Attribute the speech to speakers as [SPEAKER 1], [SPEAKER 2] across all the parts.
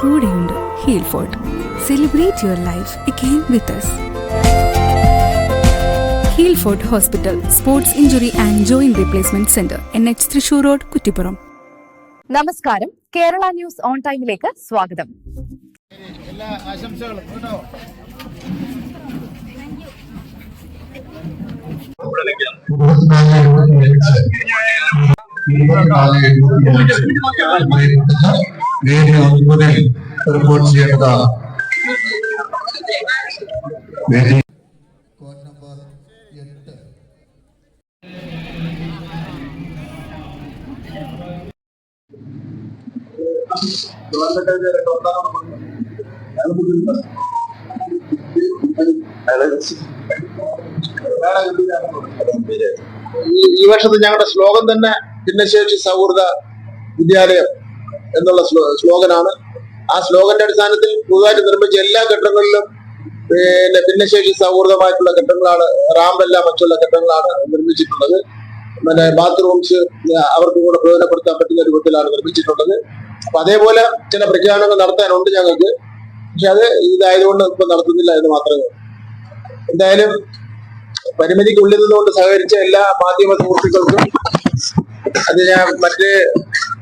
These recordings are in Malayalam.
[SPEAKER 1] കൂടെയുണ്ട് heal fort celebrate your life again with us. Heal fort hospital sports injury and joint replacement centre N H Thrissur road Kuttippuram.
[SPEAKER 2] നമസ്കാരം കേരള ന്യൂസ് ഓൺ ടൈമിലേക്ക് സ്വാഗതം.
[SPEAKER 3] എല്ലാ ആശംസകളും കേട്ടോ
[SPEAKER 4] ഒൻപതിൽ റിപ്പോർട്ട് ചെയ്യേണ്ടതാണ് വേദി കോഡ് നമ്പർ എട്ട്.
[SPEAKER 3] ഈ- ഈ വർഷത്തെ ഞങ്ങളുടെ ശ്ലോകം തന്നെ ഭിന്നശേഷി സൗഹൃദ വിദ്യാലയം. എന്നുള്ള സ്ലോഗനാണ്. ആ സ്ലോഗന്റെ അടിസ്ഥാനത്തിൽ പുതുതായിട്ട് നിർമ്മിച്ച എല്ലാ കെട്ടിടങ്ങളിലും പിന്നെ ഭിന്നശേഷി സൗഹൃദമായിട്ടുള്ള കെട്ടിടങ്ങളാണ് റാമ്പല്ല മറ്റുള്ള കെട്ടിടങ്ങളാണ് നിർമ്മിച്ചിട്ടുള്ളത്. പിന്നെ ബാത്റൂംസ് അവർക്ക് കൂടെ പ്രയോജനപ്പെടുത്താൻ പറ്റുന്ന രൂപത്തിലാണ് നിർമ്മിച്ചിട്ടുള്ളത്. അപ്പൊ അതേപോലെ ചില പ്രഖ്യാപനങ്ങൾ നടത്താനുണ്ട് ഞങ്ങൾക്ക്. പക്ഷെ അത് ഇതായതുകൊണ്ട് ഇപ്പൊ നടത്തുന്നില്ല എന്ന് മാത്രമേ. എന്തായാലും പരിമിതിക്കുള്ളിൽ നിന്നുകൊണ്ട് സഹകരിച്ച എല്ലാ മാധ്യമ സുഹൃത്തുക്കൾക്കും അത് ഞാൻ മറ്റ്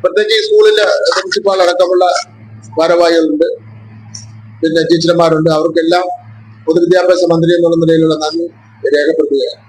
[SPEAKER 3] പ്രത്യേകിച്ച് ഈ സ്കൂളിലെ പ്രിൻസിപ്പാൾ അടക്കമുള്ള ഭാരവാഹികളുണ്ട്. പിന്നെ ടീച്ചർമാരുണ്ട്. അവർക്കെല്ലാം പൊതുവിദ്യാഭ്യാസ മന്ത്രി എന്നുള്ള നിലയിലുള്ള നന്ദി രേഖപ്പെടുത്തുകയാണ്.